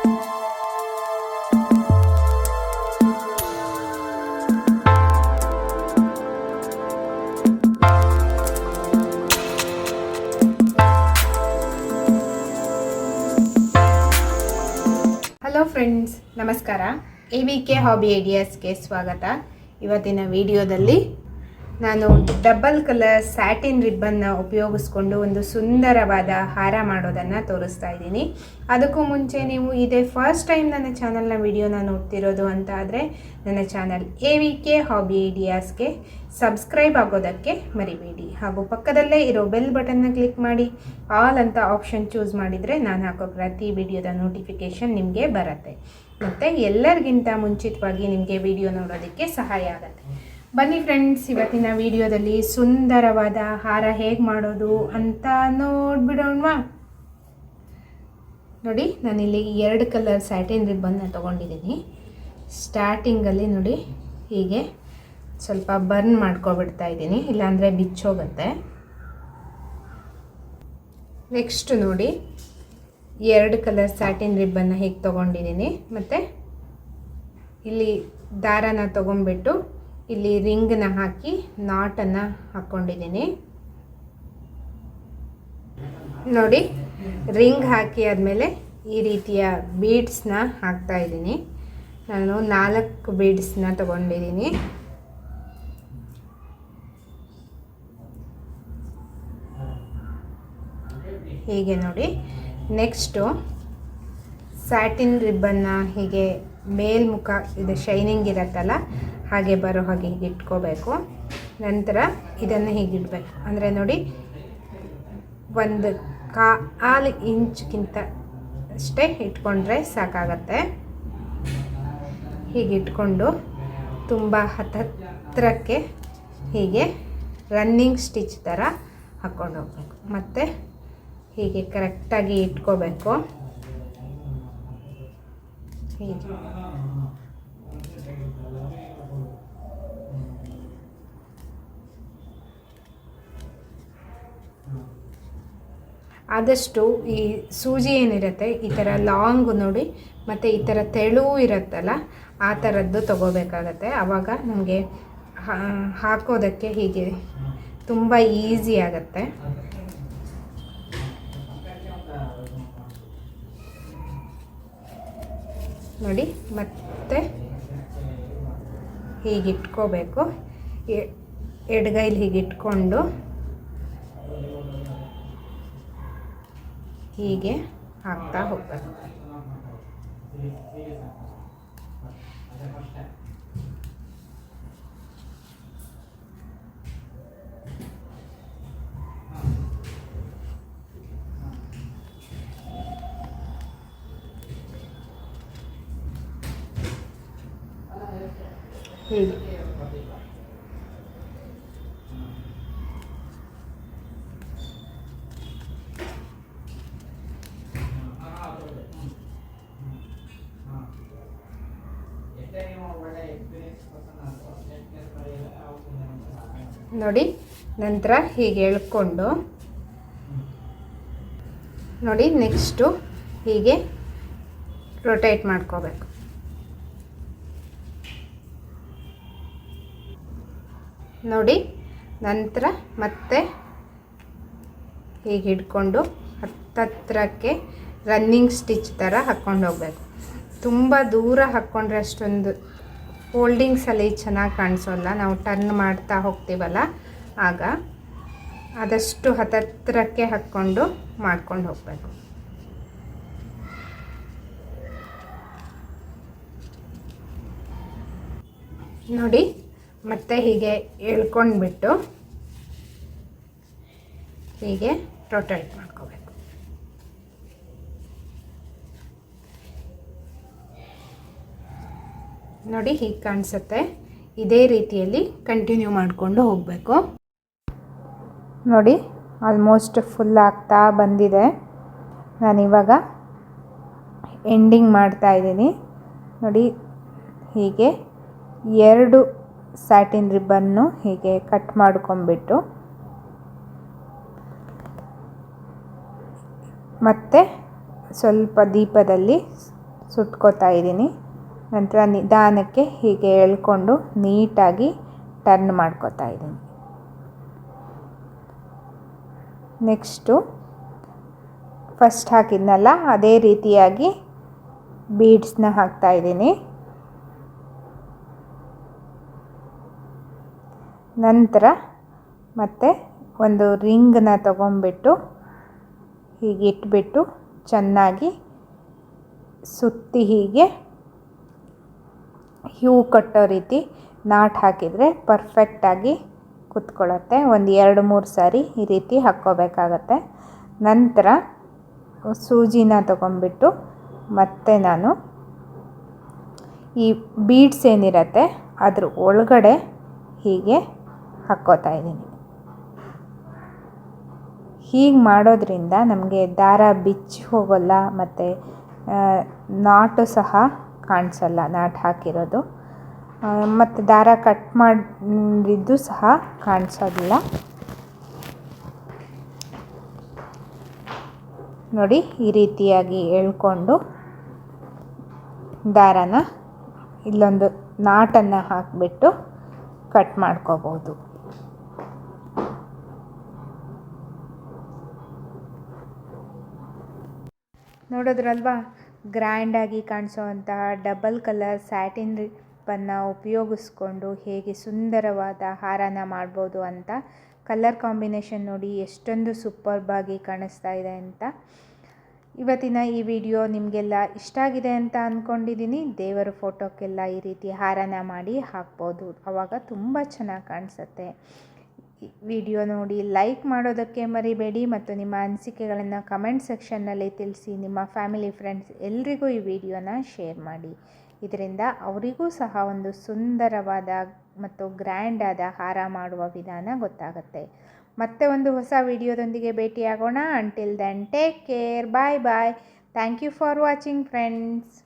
Hello friends ನಮಸ್ಕಾರ. A V K hobby ಐಡಿಯಾಸ್ಗೆ ಸ್ವಾಗತ. ಇವತ್ತಿನ ವಿಡಿಯೋದಲ್ಲಿ ನಾನು ಡಬಲ್ ಕಲರ್ ಸ್ಯಾಟಿನ್ ರಿಬ್ಬನ್ನ ಉಪಯೋಗಿಸ್ಕೊಂಡು ಒಂದು ಸುಂದರವಾದ ಹಾರ ಮಾಡೋದನ್ನು ತೋರಿಸ್ತಾ ಇದ್ದೀನಿ. ಅದಕ್ಕೂ ಮುಂಚೆ ನೀವು ಇದೇ ಫಸ್ಟ್ ಟೈಮ್ ನನ್ನ ಚಾನಲ್ನ ವಿಡಿಯೋನ ನೋಡ್ತಿರೋದು ಅಂತ ಆದರೆ ನನ್ನ channel A V K hobby ಐಡಿಯಾಸ್ಗೆ subscribe ಆಗೋದಕ್ಕೆ ಮರಿಬೇಡಿ. ಹಾಗೂ ಪಕ್ಕದಲ್ಲೇ ಇರೋ ಬೆಲ್ ಬಟನ್ನ ಕ್ಲಿಕ್ ಮಾಡಿ. ಆಲ್ ಅಂತ ಆಪ್ಷನ್ ಚೂಸ್ ಮಾಡಿದರೆ ನಾನು ಹಾಕೋ ಪ್ರತಿ ವಿಡಿಯೋದ ನೋಟಿಫಿಕೇಷನ್ ನಿಮಗೆ ಬರುತ್ತೆ. ಮತ್ತು ಎಲ್ಲರಿಗಿಂತ ಮುಂಚಿತವಾಗಿ ನಿಮಗೆ ವಿಡಿಯೋ ನೋಡೋದಕ್ಕೆ ಸಹಾಯ ಆಗುತ್ತೆ. ಬನ್ನಿ ಫ್ರೆಂಡ್ಸ್ ಇವತ್ತಿನ ವಿಡಿಯೋದಲ್ಲಿ ಸುಂದರವಾದ ಹಾರ ಹೇಗೆ ಮಾಡೋದು ಅಂತ ನೋಡ್ಬಿಡೋಣವಾ? ನೋಡಿ, ನಾನಿಲ್ಲಿ ಎರಡು ಕಲರ್ ಸ್ಯಾಟಿನ್ ರಿಬ್ಬನ್ನ ತೊಗೊಂಡಿದ್ದೀನಿ. ಸ್ಟಾರ್ಟಿಂಗಲ್ಲಿ ನೋಡಿ, ಹೀಗೆ ಸ್ವಲ್ಪ ಬರ್ನ್ ಮಾಡ್ಕೊಬಿಡ್ತಾ ಇದ್ದೀನಿ. ಇಲ್ಲಾಂದರೆ ಬಿಚ್ಚೋಗುತ್ತೆ. ನೆಕ್ಸ್ಟ್ ನೋಡಿ, ಎರಡು ಕಲರ್ ಸ್ಯಾಟಿನ್ ರಿಬ್ಬನ್ನು ಹೇಗೆ ತೊಗೊಂಡಿದ್ದೀನಿ. ಮತ್ತು ಇಲ್ಲಿ ದಾರನ ತೊಗೊಂಡ್ಬಿಟ್ಟು ಇಲ್ಲಿ ರಿಂಗನ್ನ ಹಾಕಿ ನಾಟನ್ನು ಹಾಕ್ಕೊಂಡಿದ್ದೀನಿ ನೋಡಿ ರಿಂಗ್ ಹಾಕಿ ಆದಮೇಲೆ ಈ ರೀತಿಯ ಬೀಡ್ಸ್ನ ಹಾಕ್ತಾ ಇದ್ದೀನಿ. ನಾನು ನಾಲ್ಕು ಬೀಡ್ಸ್ನ ತಗೊಂಡಿದ್ದೀನಿ. ಹೀಗೆ ನೋಡಿ ನೆಕ್ಸ್ಟು ಸ್ಯಾಟಿನ್ ರಿಬ್ಬನ್ನ ಹೀಗೆ ಮೇಲ್ಮುಖ, ಇದು ಶೈನಿಂಗ್ ಇರತ್ತಲ್ಲ ಹಾಗೆ ಬರೋ ಹಾಗೆ ಹೀಗೆ ಇಟ್ಕೋಬೇಕು. ನಂತರ ಇದನ್ನು ಹೀಗೆ ಇಡಬೇಕು. ಅಂದರೆ ನೋಡಿ, ಒಂದು ಕಾಲು ಇಂಚ್ಗಿಂತ ಅಷ್ಟೇ ಇಟ್ಕೊಂಡ್ರೆ ಸಾಕಾಗತ್ತೆ. ಹೀಗೆ ಇಟ್ಕೊಂಡು ತುಂಬ ಹತ್ತತ್ರಕ್ಕೆ ಹೀಗೆ ರನ್ನಿಂಗ್ ಸ್ಟಿಚ್ ಥರ ಹಾಕ್ಕೊಂಡು ಹೋಗ್ಬೇಕು. ಮತ್ತು ಹೀಗೆ ಕರೆಕ್ಟಾಗಿ ಇಟ್ಕೋಬೇಕು. ಹೀಗೆ. ಆದಷ್ಟು ಈ ಸೂಜಿ ಏನಿರುತ್ತೆ, ಈ ಥರ ಲಾಂಗ್ ನೋಡಿ, ಮತ್ತು ಈ ಥರ ತೆಳು ಇರುತ್ತಲ್ಲ, ಆ ಥರದ್ದು ತೊಗೋಬೇಕಾಗತ್ತೆ. ಆವಾಗ ನಮಗೆ ಹಾಕೋದಕ್ಕೆ ಹೀಗೆ ತುಂಬ ಈಸಿ ಆಗುತ್ತೆ. ನೋಡಿ, ಮತ್ತೆ ಹೀಗಿಟ್ಕೋಬೇಕು. ಎಡ್ಗೈಲಿ ಹೀಗಿಟ್ಕೊಂಡು ಹೀಗೆ ಹೀಗೆ ಹಾಕ್ತಾ ಹೋಗ್ಬೇಕು ಹೀಗೆ. ನೋಡಿ, ನಂತರ ಹೀಗೆ ಎಳ್ಕೊಂಡು ನೋಡಿ ನೆಕ್ಸ್ಟು ಹೀಗೆ ರೊಟೇಟ್ ಮಾಡ್ಕೋಬೇಕು. ನೋಡಿ, ನಂತರ ಮತ್ತೆ ಹೀಗೆ ಹಿಡ್ಕೊಂಡು ಹತ್ತತ್ರಕ್ಕೆ ರನ್ನಿಂಗ್ ಸ್ಟಿಚ್ ಥರ ಹಾಕ್ಕೊಂಡು ಹೋಗಬೇಕು. ತುಂಬ ದೂರ ಹಾಕ್ಕೊಂಡ್ರೆ ಅಷ್ಟೊಂದು ಫೋಲ್ಡಿಂಗ್ಸಲ್ಲಿ ಚೆನ್ನಾಗಿ ಕಾಣಿಸೋಲ್ಲ. ನಾವು ಟರ್ನ್ ಮಾಡ್ತಾ ಹೋಗ್ತೀವಲ್ಲ? ಆಗ ಆದಷ್ಟು ಹತ್ತತ್ರಕ್ಕೆ ಹಾಕ್ಕೊಂಡು ಮಾಡ್ಕೊಂಡು ಹೋಗಬೇಕು. ನೋಡಿ, ಮತ್ತೆ ಹೀಗೆ ಎಳ್ಕೊಂಡ್ಬಿಟ್ಟು ಹೀಗೆ ರೊಟೇಟ್ ಮಾಡ್ಕೋಬೇಕು. ನೋಡಿ ಹೀಗೆ ಕಾಣಿಸುತ್ತೆ. ಇದೇ ರೀತಿಯಲ್ಲಿ ಕಂಟಿನ್ಯೂ ಮಾಡಿಕೊಂಡು ಹೋಗಬೇಕು. ನೋಡಿ ಆಲ್ಮೋಸ್ಟ್ ಫುಲ್ ಆಗ್ತಾ ಬಂದಿದೆ. ನಾನಿವಾಗ ಎಂಡಿಂಗ್ ಮಾಡ್ತಾ ಇದ್ದೀನಿ. ನೋಡಿ, ಹೀಗೆ ಎರಡು ಸ್ಯಾಟಿನ್ ರಿಬ್ಬನ್ನು ಹೀಗೆ ಕಟ್ ಮಾಡ್ಕೊಂಬಿಟ್ಟು ಮತ್ತೆ ಸ್ವಲ್ಪ ದೀಪದಲ್ಲಿ ಸುಟ್ಕೋತಾ ಇದ್ದೀನಿ. ನಂತರ ನಿಧಾನಕ್ಕೆ ಹೀಗೆ ಎಳ್ಕೊಂಡು ನೀಟಾಗಿ ಟರ್ನ್ ಮಾಡ್ಕೋತಾ ಇದ್ದೀನಿ. ನೆಕ್ಸ್ಟು ಫಸ್ಟ್ ಹಾಕಿದ್ನಲ್ಲ, ಅದೇ ರೀತಿಯಾಗಿ ಬೀಡ್ಸ್ನ ಹಾಕ್ತಾ ಇದ್ದೀನಿ. ನಂತರ ಮತ್ತೆ ಒಂದು ರಿಂಗನ್ನ ತಗೊಂಡ್ಬಿಟ್ಟು ಹೀಗೆ ಇಟ್ಬಿಟ್ಟು ಚೆನ್ನಾಗಿ ಸುತ್ತಿ ಹೀಗೆ ಹ್ಯೂ ಕಟ್ಟೋ ರೀತಿ ನಾಟ್ ಹಾಕಿದರೆ ಪರ್ಫೆಕ್ಟಾಗಿ ಕುತ್ಕೊಳ್ಳುತ್ತೆ. ಒಂದು ಎರಡು ಮೂರು ಸಾರಿ ಈ ರೀತಿ ಹಾಕ್ಕೋಬೇಕಾಗತ್ತೆ. ನಂತರ ಸೂಜಿನ ತಗೊಂಡ್ಬಿಟ್ಟು ಮತ್ತೆ ನಾನು ಈ ಬೀಡ್ಸ್ ಏನಿರತ್ತೆ ಅದ್ರ ಒಳಗಡೆ ಹೀಗೆ ಹಾಕ್ಕೋತಾ ಇದ್ದೀನಿ. ಹೀಗೆ ಮಾಡೋದ್ರಿಂದ ನಮಗೆ ದಾರ ಬಿಚ್ಚಿ ಹೋಗೋಲ್ಲ, ಮತ್ತು ನಾಟು ಸಹ ಕಾಣಿಸಲ್ಲ, ನಾಟ್ ಹಾಕಿರೋದು. ಮತ್ತು ದಾರ ಕಟ್ ಮಾಡಿದ್ದು ಸಹ ಕಾಣಿಸೋದಿಲ್ಲ. ನೋಡಿ, ಈ ರೀತಿಯಾಗಿ ಎಳ್ಕೊಂಡು ದಾರನ ಇಲ್ಲೊಂದು ನಾಟನ್ನು ಹಾಕಿಬಿಟ್ಟು ಕಟ್ ಮಾಡ್ಕೋಬೋದು. ನೋಡೋದ್ರಲ್ವಾ? ಗ್ರ್ಯಾಂಡಾಗಿ ಕಾಣಿಸುವಂತಹ ಡಬಲ್ ಕಲರ್ ಸ್ಯಾಟಿನ್ ರಿಪ್ಪನ್ನು ಉಪಯೋಗಿಸ್ಕೊಂಡು ಹೇಗೆ ಸುಂದರವಾದ ಹಾರನ ಮಾಡ್ಬೋದು ಅಂತ ಕಲರ್ ಕಾಂಬಿನೇಷನ್ ನೋಡಿ ಎಷ್ಟೊಂದು ಸೂಪರ್ಬಾಗಿ ಕಾಣಿಸ್ತಾ ಇದೆ ಅಂತ. ಇವತ್ತಿನ ಈ ವಿಡಿಯೋ ನಿಮಗೆಲ್ಲ ಇಷ್ಟ ಆಗಿದೆ ಅಂತ ಅಂದ್ಕೊಂಡಿದ್ದೀನಿ ದೇವರ ಫೋಟೋಕ್ಕೆಲ್ಲ ಈ ರೀತಿ ಹಾರನ ಮಾಡಿ ಹಾಕ್ಬೋದು. ಆವಾಗ ತುಂಬ ಚೆನ್ನಾಗಿ ಕಾಣಿಸುತ್ತೆ. ವಿಡಿಯೋ ನೋಡಿ ಲೈಕ್ ಮಾಡೋದಕ್ಕೆ ಮರಿಬೇಡಿ ಮತ್ತು ನಿಮ್ಮ ಅನಿಸಿಕೆಗಳನ್ನು ಕಮೆಂಟ್ ಸೆಕ್ಷನ್ನಲ್ಲಿ ತಿಳಿಸಿ. ನಿಮ್ಮ ಫ್ಯಾಮಿಲಿ ಫ್ರೆಂಡ್ಸ್ ಎಲ್ರಿಗೂ ಈ ವಿಡಿಯೋನ ಶೇರ್ ಮಾಡಿ. ಇದರಿಂದ ಅವರಿಗೂ ಸಹ ಒಂದು ಸುಂದರವಾದ ಮತ್ತು ಗ್ರ್ಯಾಂಡ್ ಆದ ಹಾರ ಮಾಡುವ ವಿಧಾನ ಗೊತ್ತಾಗುತ್ತೆ. ಮತ್ತೆ ಒಂದು ಹೊಸ ವಿಡಿಯೋದೊಂದಿಗೆ ಭೇಟಿಯಾಗೋಣ. Until then take care bye bye thank you for watching friends